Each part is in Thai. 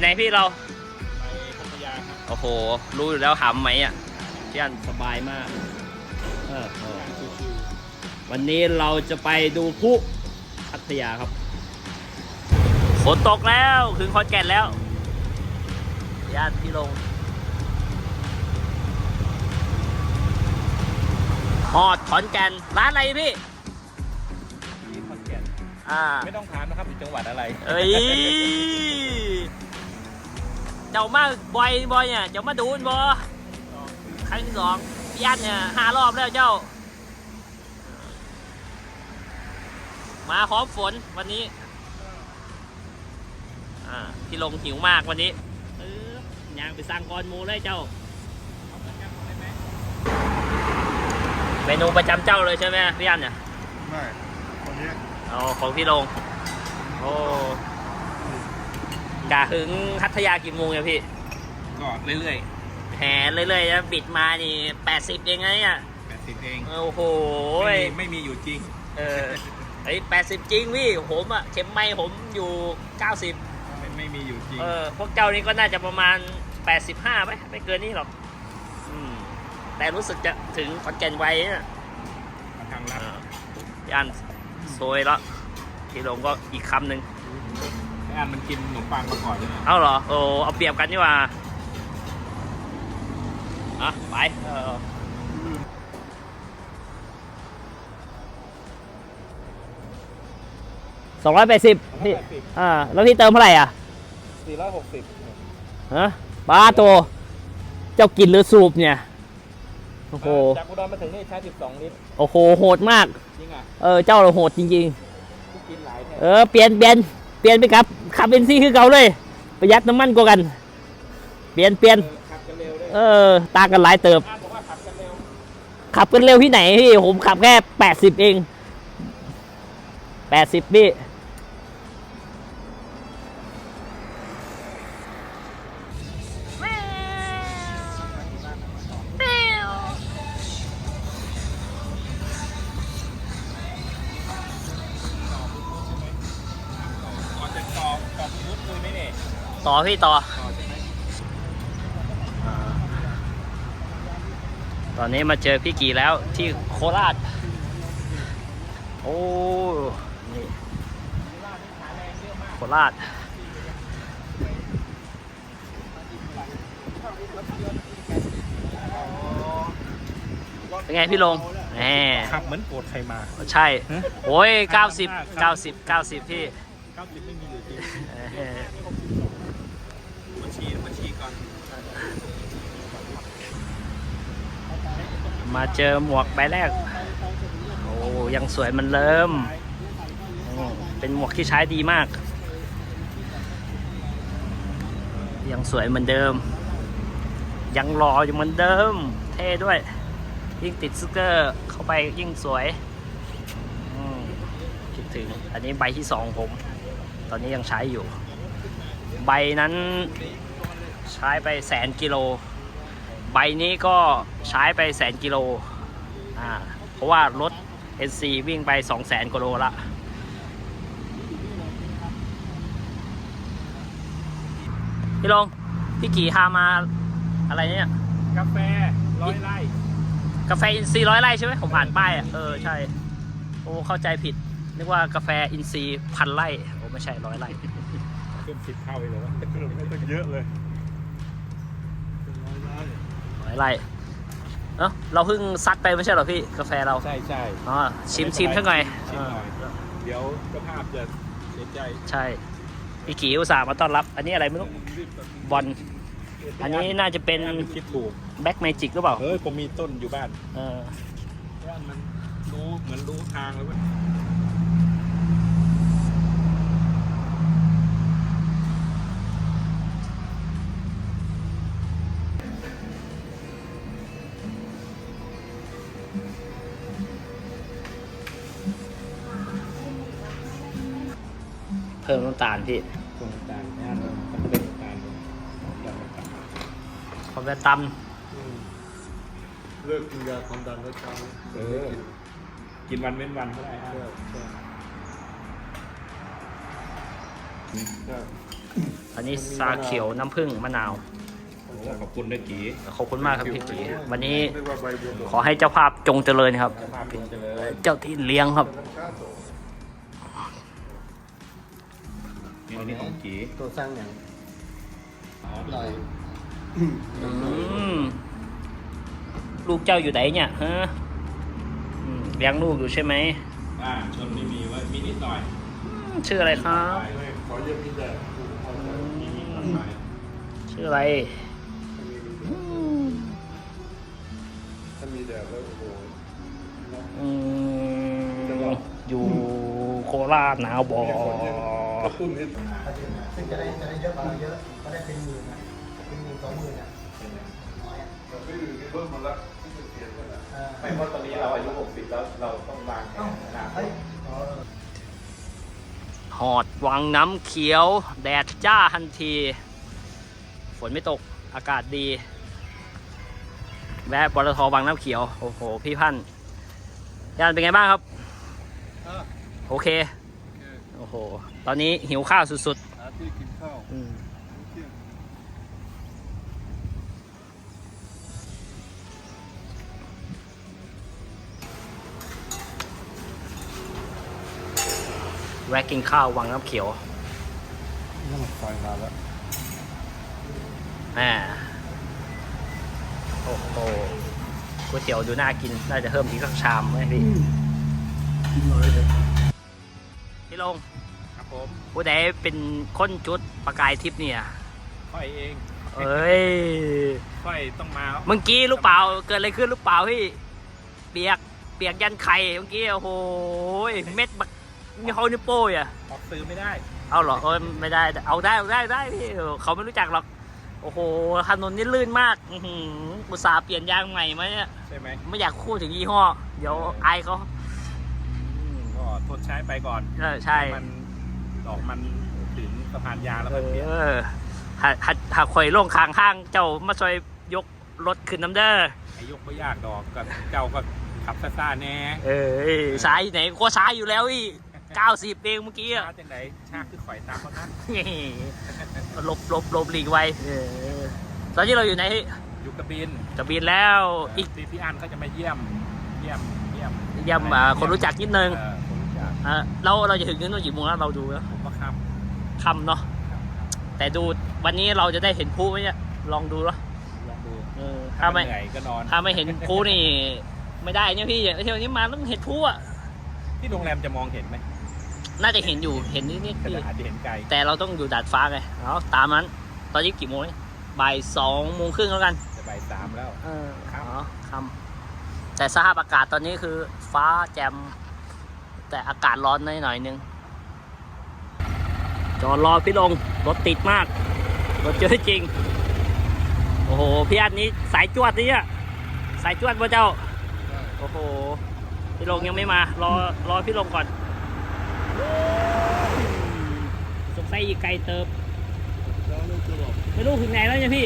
ไหนพี่เรา ไปพัทยาครับโอ้โห รู้อยู่แล้วหำไหมอะพี่อันสบายมากเออเออวันนี้เราจะไปดูพลุพัทยาครับฝนตกแล้วถึงคอนแก่นแล้วพี่อันพี่ลงฮอดขอนแก่นร้านอะไรพี่ที่ขอนแก่นอ่า ไม่ต้องถามนะครับอยู่จังหวัดอะไร เอ้ยเจ้ามาบ่อยบ่อยเนี่ยเจ้ามาดูนบ่ครั้งที่สองพี่อันเนี่ยห้ารอบแล้วเจ้า มาพร้อมฝนวันนี้อ่าพี่ลงหิวมากวันนี้เออย่างไปสั่งกอนหมูเลยเจ้าเมนูประจำเจ้าเลยใช่ไหมพี่อันเนี่ยไม่คนนี้เอาของพี่ลงโอ้ กะถึงพัทยากี่โมงเนี่ยพี่ ก็เรื่อยแหเรื่อยๆนะบิดมานี่แปดสิบเองไงเนี่ยๆ80เองโอ้โห ไม่มีไม่มีอยู่จริง เออไอ้แปดสิบจริงพี่ ผมอะเข็มไม้ผมอยู่เก้าสิบไม่ไม่มีอยู่จริง เออ พวกเจ้านี่ก็น่าจะประมาณแปดสิบห้าไหมไม่เกินนี้หรอก อืม แต่รู้สึกจะถึงขอนแก่นไว้นะมาทางลัดย่านโซยแล้วพี่ลงก็อีกคำหนึ่งไอ้อันมันกินขนมปังมาก่อนใช่ไหมเอาเหรอโอ้เอาเปรียบกันนี่หว่าอะไปเออสองร้อยแปดสิบพี่อ่าแล้วพี่เติมเท่าไหร่อะสี่ร้อยหกสิบฮะป้าโต เจ้ากินหรือสูบเนี่ย โอ้โห จากอุดรมาถึงนี่ใช้12ลิตร โอ้โห โหดมาก จริงอะ เออ เจ้าเราโหดจริงที่กินหลายแท้ๆเออ เปลี่ยนเปลี่ยนเปลี่ยนไปครับ ขับเบนซี่คือเก่าเลย ประหยัดน้ำมันกว่ากัน เปลี่ยนเปลี่ยนเออขับกันเร็วด้วยเออตากันหลายเติบขับกันเร็วขับกันเร็วที่ไหนพี่ผมขับแค่แปดสิบเองแปดสิบพี่ ต่อพี่ต่อต่อใช่ไหมตอนนี้มาเจอพี่กีแล้วที่โคราช โอ้ นี่ โคราชเป็นไงพี่ลงแหมขับเหมือนโกรธใครมา ใช่ฮะโอ้ย 90ครับ90 90 พี่ 90 ไม่มีอยู่จริง มาเจอหมวกใบแรก โอ้ยังสวยเหมันเริ่ม เป็นหมวกที่ใช้ดีมาก ยังสวยเหมือนเดิม ยังรออยู่เหมือนเดิม เท่ด้วย ยิ่งติดสติกเกอร์เข้าไปยิ่งสวยคิดถึง อันนี้ใบที่สองผม ตอนนี้ยังใช้อยู่ ใบนั้นใช้ไปแสนกิโล ใบนี้ก็ใช้ไปแสนกิโลอ่าเพราะว่ารถ NC วิ่งไป2 0 0แสนกิโลละพี่ลงพี่กี่พามาอะไรเนี่ยกาแฟร้อยไร่กาแฟอินซีร้อยไร่ใช่ไหมผมผ่านป้ายอะเออใช่ โอ้เข้าใจผิดนึกว่ากาแฟอินซีพันไร่โอ้ไม่ใช่ร้อยไร่ ขึ้นสิบเท่าเลยวะไม่ต้องเยอะเลยร้อย ไร่เอ้าเราเพิ่งซัดไปไม่ใช่เหรอพี่กาแฟเราใช่ใช่อ๋อชิมชิมสักหน่อยชิมหน่อยเดี๋ยวเจ้าภาพจะเสียใจใช่พี่กีอุตส่าห์มาต้อนรับ อันนี้อะไรไม่รู้บอลอันนี้น่าจะเป็นคิดถูกแบ็ก a มจิกหรือเปล่าเฮ้ยผมมีต้นอยู่บ้านเออว่ามันรู้เหมือนรู้ทางเลยเว่ เพิ่มน้ำตาลพี่ตรงกลางเนี่ยมันเป็นกลางคอมเวตตัมเลิกกินยาความดันแล้วเช้าเออ กินวันเว้นวันก็ได้ฮะใช่ใช่ใช่อันนี้ซาเขียวน้ำผึ้งมะนาวขอบคุณด้วยกีขอบคุณมากครับพี่จีวันนี้เรียกว่าใบบัวดขอให้เจ้าภาพจงเจริญครับ ภาพเป็นเจริญ เจ้าที่เลี้ยงครับ นี่นี่ของกีตัวสร้างอย่างไรอืมลูกเจ้าอยู่ไหนเนี่ยฮะอืมเลี้ยงลูกอยู่ใช่ไหมอ่าชนไม่มีไว้มีนิดหน่อยอืมชื่ออะไรครับขอเยี่ยมพี่แดดมีนิดหน่อยชื่ออะไรอืมถ้ามีแดดแล้วโอ้โหอืมอยู่โคราชหนาวบอ กระตุ้นนิดซึ่งจะได้จะได้เยอะกว่าเราเยอะก็ได้เป็นหมื่นนะเป็นหมื่นสองหมื่นอะน้อยอะแต่ไม่อื่ที่เพิ่มมาละที่เสียกันละไม่เพราะตอนนี้เราอายุ 60 แล้วเราต้องวางแผนอนาคเฮ้ตยอ๋อหอดวังน้ำเขียว แดดจ้าทันที ฝนไม่ตกอากาศดี แวะปตทวังน้ำเขียว โอ้โห พี่พันธ์ยานเป็นไงบ้างครับ โอเค อ้โห ตอนนี้หิวข้าวสุดหาที่กินข้าวๆอืมเที่ยงแวะกินข้าววังน้ำเขียวน้ำไฟมาแล้วแหมโอ้โหก๋วยเตี๋ยวดูน่ากิน น่าจะเพิ่มอีกสักชามไหมพี่ กินหน่อยเลย พี่ลงครับผมผู้ใดเป็นคนจุดประกายทิพย์เนี่ยค่อยเองเอ้ยค่อยต้องมาเมื่อกี้ลูกเปล่าเกิดอะไรขึ้นลูกเปล่าพี่เปียกเปียกยันไข่เมื่อกี้โอ้โหเม็ดบักมีเขานิ้วโป้ยอะออกซื้อไม่ได้ เอาเหรอเออไม่ได้เอาได้เอาได้ได้พี่เขาไม่รู้จักหรอกโอ้โหถนนนี่ลื่นมากอือหืออุตส่าห์เปลี่ยนยางใหม่มาเนี่ยใช่ไหมไม่อยากพูดถึงยี่ห้อ เดี๋ยวอายเขา ก็ทดใช้ไปก่อนเออใช่มันดอกมันถึงสะพานยางแล้วเอมันเปลี่ยนอหัดหัดหัดข่อยลงคางข้าง เจ้ามาช่วยยกรถขึ้นน้ำเด้อไอ้ยกไม่ยากดอกกับเจ้าก็ขับซ่าๆแน่เออสายอยู่ไหนก็สายอยู่แล้วอีเก้าสิบเองเมื่อกี้ช้าอะจังไหนชาคือข่อยตามเขานั้นหลบหลบหลบหลีกไว้เออตอนนี้เราอยู่ในอยู่กระบินจะบินแล้วอีกพี่พี่อันเขาจะมาเยี่ยม เยี่ยมเยี่ยมเย่ำอ่าคนรู้จักนิดนึงเออผมรู้จักอ่าเราเราจะถึงนู่นกี่โมงแล้วเราดูแล้วผมก็ขับค่ำเนาะแต่ดูวันนี้เราจะได้เห็นพลุไหมเนี่ยลองดูเนาะลองดูเออถ้าไม่เหนื่อยก็นอนถ้าไม่เห็นพลุนี่ ไม่ได้เนี่ยพี่เที่ยวนี้มาต้องเห็นพลุอะที่โรงแรมจะมองเห็นไหมน่าจะเห็นอยู่เห็นนิดๆแต่พี่อาจจะเห็นไกลแต่เราต้องอยู่ดาดฟ้าไงเอาตามนั้น ตอนนี้กี่โมงเนี่ยบ่ายสองโมงครึ่งแล้วกันจะบ่ายสามแล้วเออครับอ๋อคำแต่สภาพอากาศตอนนี้คือฟ้าแจ่ม แต่อากาศร้อนหน่อยหน่อยนึง จอดรอพี่ลง รถติดมาก รถเยอะจริง โอ้โห พี่อันนี้สายจวดนี่อะสายจวดพ่เจ้า โอ้โห พี่ลงยังไม่มา รอรอพี่ลงก่อนสงสัยอีกไกลเติบไม่รู้ถึงไหนแล้วเนี่ยพี่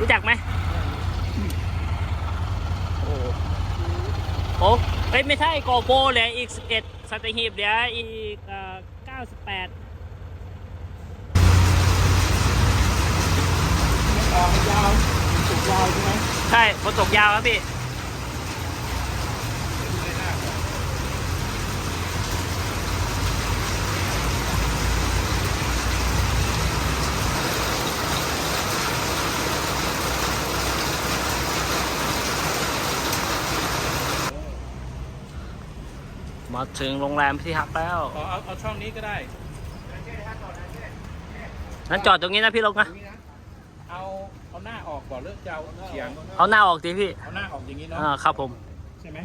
รู้จักไหมโอ้โอ้ เอ้ยไม่ใช่โกโปเหลืออีก 11สัตหีบเหลืออีกเอ่อ98ต่อมันยาวมันสุกยาวใช่ไหมใช่ฝนตกยาวครับพี่ มาถึงโรงแรมที่พักแล้ว ขอเอาเอาช่องนี้ก็ได้นั้นจอดตรงนี้นะพี่ลงนะ เอาเอาหน้าออกก่อนเลือกจะเอาเฉียงเอาหน้าออกดิพี่ เอาหน้าออกอย่างนี้เนาะอ่าครับผม ใช่ไหม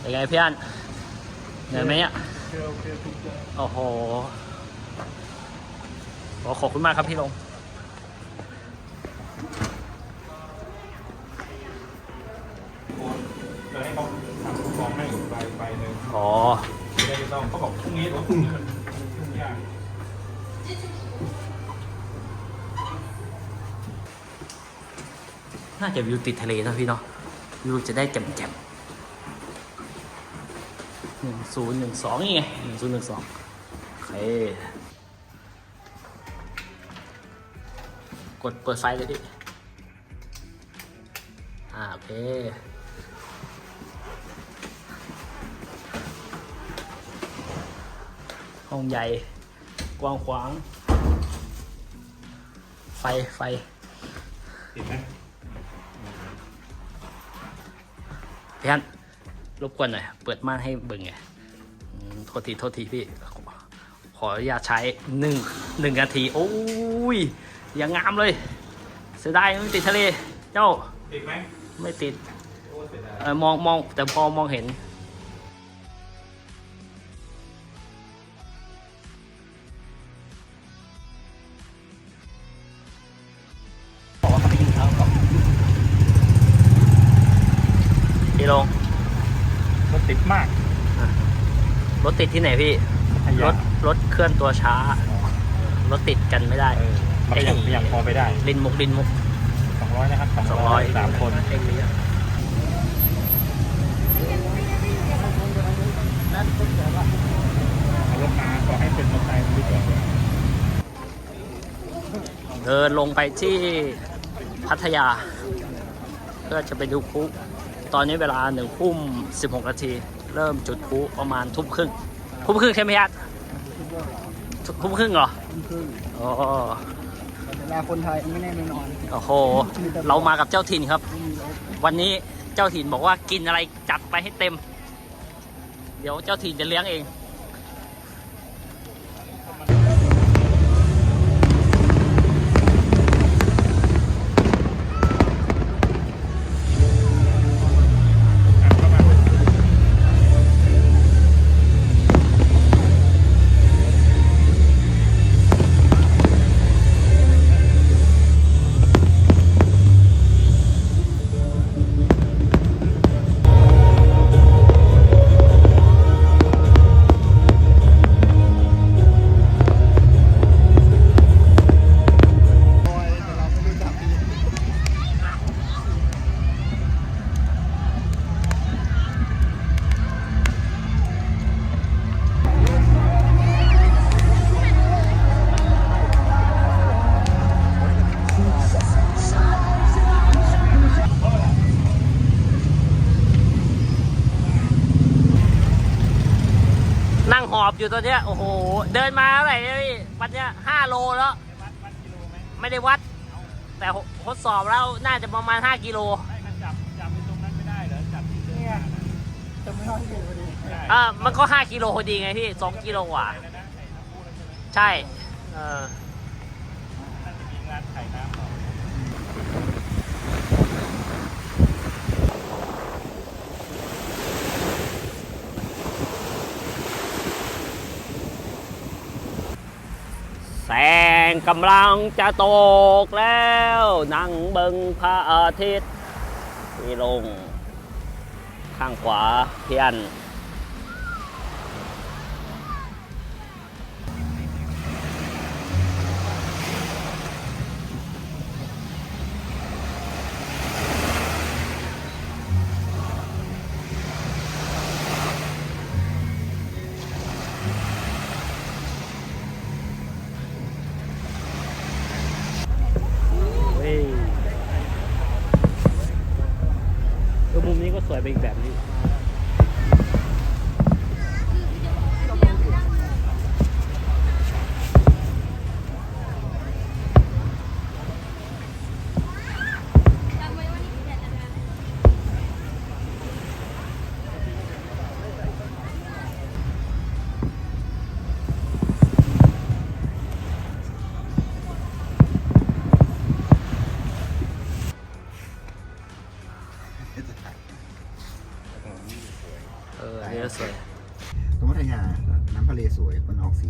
เป็นไงพี่อันเหนื่อยไหมเนี่ยโอเคโอเคทุกอย่างโอ้โห ขอขอบคุณมากครับพี่ลงจะให้เขาทำฟองให้ใบใบหนึ่งอ๋อไม่ได้ต้องเขาบอกพรุ่งนี้หรือพรุ่งนี้มันยุ่งยากอน่าจะวิวติดทะเลนะพี่เนาะวิวจะได้แจ่มแจ่มหนึ่งศูนย์หนึ่งสองนี่ไงหนึ่งศูนย์หนึ่งสองโอเค ดเปิดไฟเลยพี่อ่าโอเคห้องใหญ่ กว้างขวาง ไฟไฟติดไหมพี่ฮันรบกวนหน่อย เปิดม่านให้เบิ่งไงอืมโทษที โทษที พี่ขอขออนุญาตใช้หนึ่งหนึ่งนาที โอ้ย อย่างงามเลย เสียดายไม่ติดทะเล เจ้า ติดไหมไม่ติดโอ้เสียดายเออมองมองแต่พอมองเห็นบอกว่าเขาไปยิงเขาก่อนพี่ลง รถติดมากรถติดที่ไหนพี่พัทยารถรถเคลื่อนตัวช้า รถติดกันไม่ได้ เออ มันยังยังพอไปได้ลินมุกลินมุก สองร้อยนะครับสองสองร้ร้ออยยสามคนเองนี้อะเอารถมาขอให้เป็นมอเตอร์ไซค์ดีกว่าเดินลงไปที่พัทยา เพื่อจะไปดูพลุตอนนี้เวลาหนึ่งทุ่มสิบหกนาที เริ่มจุดพลุประมาณทุ่มครึ่งทุ่มครึ่งใช่ไหมยัดทุ่มครึ่งเหรอคืออ๋อเว ลาคนไทยไม่แน่ไม่นอนโอ้โห เรามากับเจ้าถิ่นครับ วันนี้เจ้าถิ่นบอกว่ากินอะไรจัดไปให้เต็ม เดี๋ยวเจ้าถิ่นจะเลี้ยงเอง อบอยู่ตัวเนี้ยโอ้โห เดินมาเท่าไหร่เนี่ยพี่วันเนี้ยห้าโลแล้วไม่ได้วัด แต่ทดสอบแล้วน่าจะประมาณ 5 กิโลไม่มันจับจับไปตรงนั้นไม่ได้เหรอจับที่เสื้อจะไม่ต้องเก่งพอดีได้อ่ามันก็ 5 กิโลพอดีไงพี่ 2 กิโลกว่าแล้วนะใส่น้ำพูดแล้วใช่ไหมใช่ เออ น่าจะมีร้านขายน้ำหรอ แสงกำลังจะตกแล้ว นั่งเบิงพระอาทิตย์ที่ลง ข้างขวาเพียน สวยไปอีกแบบนี้ อออันนี้ก็สวย ตรงพัทยาน้ำทะเลสวยมันออกสี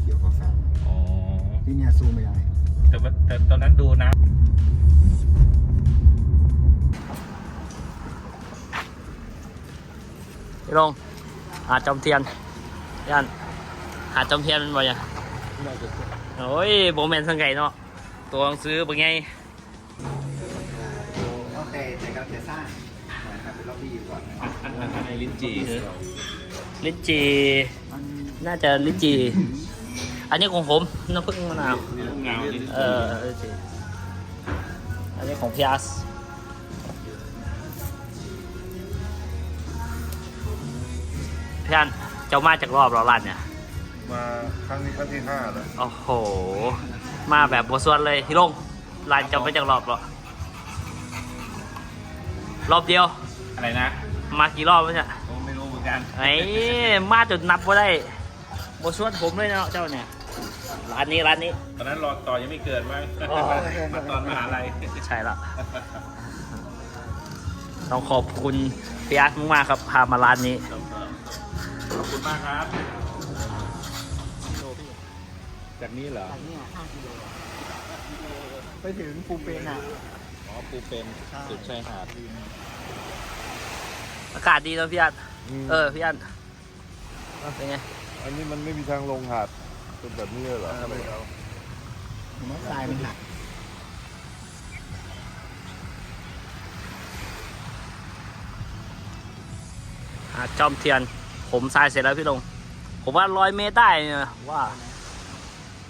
เขียวๆฟ้าอ๋อ ๆที่เนี่ยสู้ไม่ได้ แต่ว่าแต่ตอนนั้นดูน้พี่ลงหาดจอมเทียนย่านหาดจอมเทียนมันบ่ยังโอ้ยโบแมนสังไก่เนาะตัวหนังซื้อเป็นไง ในลิ้นจี่ลิ้นจีน่าจะลิ้นจีอันนี้ของผมน้ำผึ้งมะนาวเงาลิ้นเออลิ้นจีอันนี้ของพี่อาร์สพี่อันเจ้ามาจากรอบเราลันเนี่ยมาครั้งนี้ครั้งที่ห้าแล้วโอ้โห มาแบบบสวนเลยฮิลงลานจำไม่จากรอบหรอกรอบเดียว อะไรนะ มากี่รอบแล้วเนี่ยผมไม่รู้เหมือนกันไอ้มาจนนับว่าได้บสวนผมเลยเนาะเจ้าเนี่ย ร้านนี้ร้านนี้ ตอนนั้นรอต่อยังไม่เกิดมั้งอ๋อ มาตอนมหาลัยใช่ละต้องขอบคุณพี่อาร์ตมากๆครับพามาร้านนี้ ขอบคุณมากครับจากนี้เหรออันเนี้ยห้ากิโลไปถึงภูเปนอะ อ๋อปูเป็นสุดชายหาด อากาศดีเนอะพี่อาร์ตเออพี่อาร์ตเป็นไง อันนี้มันไม่มีทางลงหาดเป็นแบบนี้เลยเหรออะไรเอามะทรายมันหนักหาดจอมเทียน ผมทรายเสร็จแล้วพี่ลง ผมว่าร้อยเมตรได้นะว่า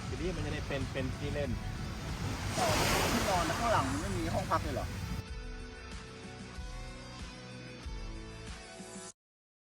ทีนี้มันจะได้เป็นเป็นที่เล่นที่นอนข้างหลังมันไม่มีห้องพักเลยเหรอ